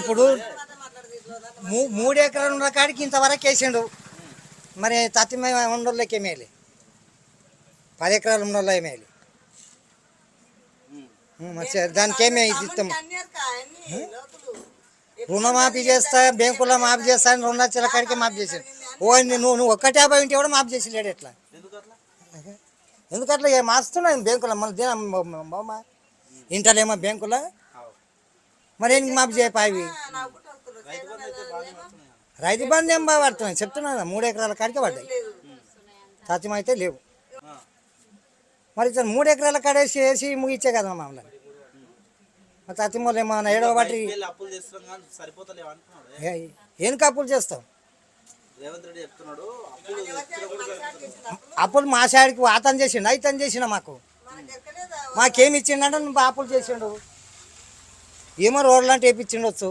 ఇప్పుడు మూడు ఎకరాలు ఉన్న కాడికి ఇంతవరకు వేసిండు మరి తత్తిమే ఉండోళ్ళకి ఏమేయాలి పది ఎకరాలు ఏమేయాలి మరి సరే, దానికి ఏమే ఇస్తాం రుణమాఫీ చేస్తా బ్యాంకులో మాఫీ చేస్తా అని రెండు లక్షల కాడికి మాఫీ చేసాడు ఓ నువ్వు నువ్వు ఒక్కటి యాభై ఉంటే కూడా మాఫీ చేసిలేడు ఎట్లా ఎందుకట్లా మాస్తున్నాయి బ్యాంకులో మన దిన బామ్మ ఇంటలేమో బ్యాంకులో మరి ఎందుకు మాఫీ చేయపాయి రైతు బంధు రైతు ఏం బాగా పడుతున్నాయి చెప్తున్నా కదా, మూడు ఎకరాల కాడికే పడ్డాయి. సత్యం అయితే లేవు. మరి ఇతను మూడు ఎకరాల కాడేసి వేసి ముగిచ్చే కదా మమ్మల్ని మరి. సత్యం ఏమన్నా ఏడవ బట్టి బయటికి అప్పులు చేస్తాం అప్పులు అప్పులు మా సైడ్కి అతను చేసిండు? అయితను చేసిన మాకు? మాకేమి ఇచ్చిండంటే నువ్వు అప్పులు చేసిండు. ఏమో రోడ్లు అంటే వేపించిండొచ్చు.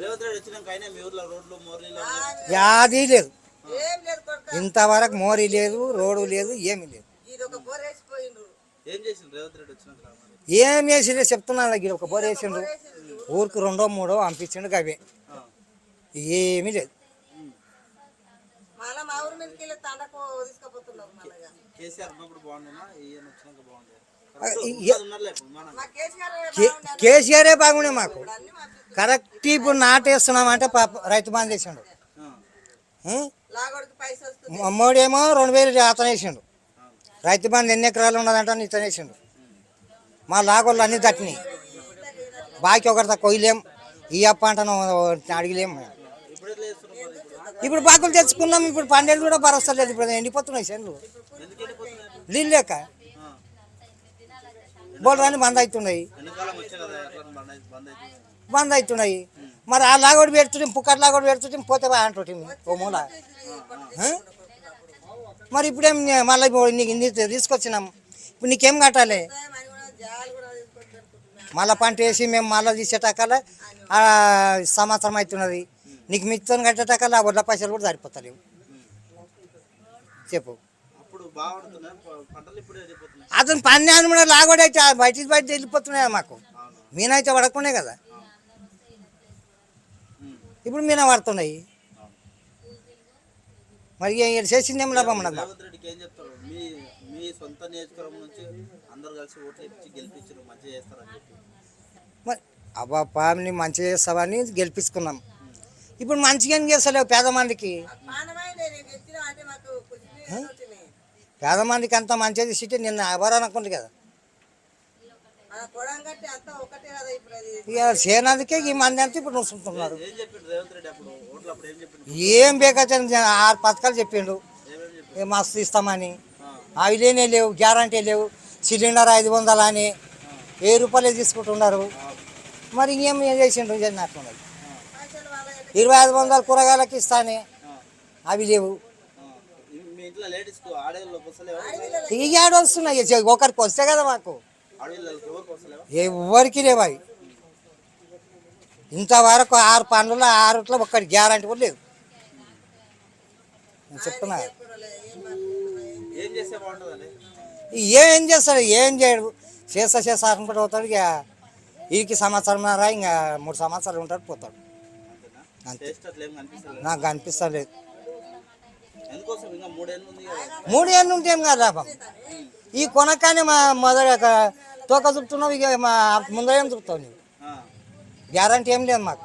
రేవంత్ రెడ్డి వచ్చినాక అయినా మీ ఊర్లో రోడ్లు మోరీలు అన్నీ యాది లేదు. ఇంతవరకు మోరీ లేదు రోడ్డు లేదు ఏమీ లేదు. ఏం చేసిండు రేవంత్ రెడ్డి వచ్చినాక మరి? ఏం వేసిండే చెప్తున్నాను దగ్గర ఒక బోర్ వేసిండు. ఊరికి రెండో మూడో పంపించిండు అవే. ఏమీ లేదు. మళ్ళా మా ఊరి మీదకి వెళ్ళి తండకు తీసుకుపోతున్నారు మళ్ళీ కేసీఆర్ ఉన్నప్పుడు బాగుండేనా? ఈయన వచ్చినాక బాగుండే కేసీఆర్ బాగుండే మాకు. కరెక్ట్ ఇప్పుడు నాటేస్తున్నామంటే పాప రైతు పైస వస్తుంది అమ్మోడేమో రెండు వేలు అతను వేసిండు. రైతు బంధు ఎన్ని ఎకరాలు ఉన్నదంటే ఇతను వేసిండు. మా లాగోళ్ళు అన్ని తట్టినాయి బాకీ ఒకటి తక్కువ ఈ అప్ప అంటాను అడిగిలేం. ఇప్పుడు బాకులు తెచ్చుకున్నాం ఇప్పుడు పన్నెండు కూడా భరోసా లేదు. ఇప్పుడు ఎండిపోతున్నాయి వెళ్ళిపోతున్నారు నీళ్ళు లేక. బోల్రాని బంద్ అవుతున్నాయి బంద్ అవుతున్నాయి మరి ఆ లాగోడు పెడుతుంటే పుక్కట్ లాగోడు పెడుతుంటే పోతే అంటుంటే ఓ మూల? మరి ఇప్పుడేం మళ్ళీ నీకు నీకు తీసుకొచ్చినాం. ఇప్పుడు నీకేం కట్టాలి? కూడా కూడా మళ్ళీ పంట వేసి మేము మళ్ళీ తీసేటకాల సంవత్సరం అవుతున్నది. నీకు మిత్తం కట్టేటకాల ఆ వడ్ల పైసలు కూడా సరిపోతలేవు. చెప్పు. అతను పన్నెండు కూడా లాగోడైతే బయటికి బయట వెళ్ళిపోతున్నాయి మాకు. మీనైతే పడకునే కదా. ఇప్పుడు మీన పడుతున్నాయి. మరి ఇక చేసింది ఏం లాభం చెప్పి. మరి అబ్బా పామిని మంచిగా చేస్తావని గెలిపించుకున్నాం. ఇప్పుడు మంచిగా ఏం చేస్తలేవు పేదమందికి వచ్చినాయి పేదమందికి అంత మంచిగా చేసి నిన్న ఎవరు అనుకుంది కదా. మన కొడం కట్టి అంతా ఒకటే కదా ఇప్పుడు అది. ఇక సేనందుకే ఈ మంది అంతా ఇప్పుడు నూసుకుంటున్నారు ఏం చెప్పిండు రేవంత్ రెడ్డి అప్పుడు? ఓట్లు అప్పుడు ఏం చెప్పిండు? ఏం బేకచ్చని ఆరు పథకాలు చెప్పిండు. ఏ మస్తు ఇస్తామని. అవి లేనే లేవు గ్యారంటీ లేవు. సిలిండర్ ఐదు వందలు అని. వెయ్యి రూపాయలే తీసుకుంటున్నారు? మరి ఇంకేం ఏం చేసిండు వాళ్ళ ఇరవై ఐదు వందలు కూరగాయలకి ఇస్తానే అవి లేవు. మీ ఇంట్లో ఏడు వస్తున్నాయి. ఒకరికి వస్తే కదా మాకు. ఎవరికి అవి ఇంతవరకు ఆరు పనులు ఆరుట్లో ఒక్కటి గ్యారంటీ కూడా లేదు. నేను చెప్తున్నా. ఏం చేస్తాడు? ఏం చేయడు? చేస్తా చేస్తా అనుకుంటూ పోతాడు. ఇక వీరికి సంవత్సరం రా ఇంకా మూడు సంవత్సరాలు ఉంటాడు పోతాడు. అంతే. ఏం కనిపిస్తలేదు నాకు అనిపిస్తలేదు ఎందుకోసం ఇంకా మూడేళ్ళు ఉంటే ఏం కాదు లాభం ఈ కొనకానే మా మొదట తోక చూపుతున్నావు ఇక మా ముందర ఏం చూపుతావు నువ్వు గ్యారంటీ ఏం లేదు మాకు.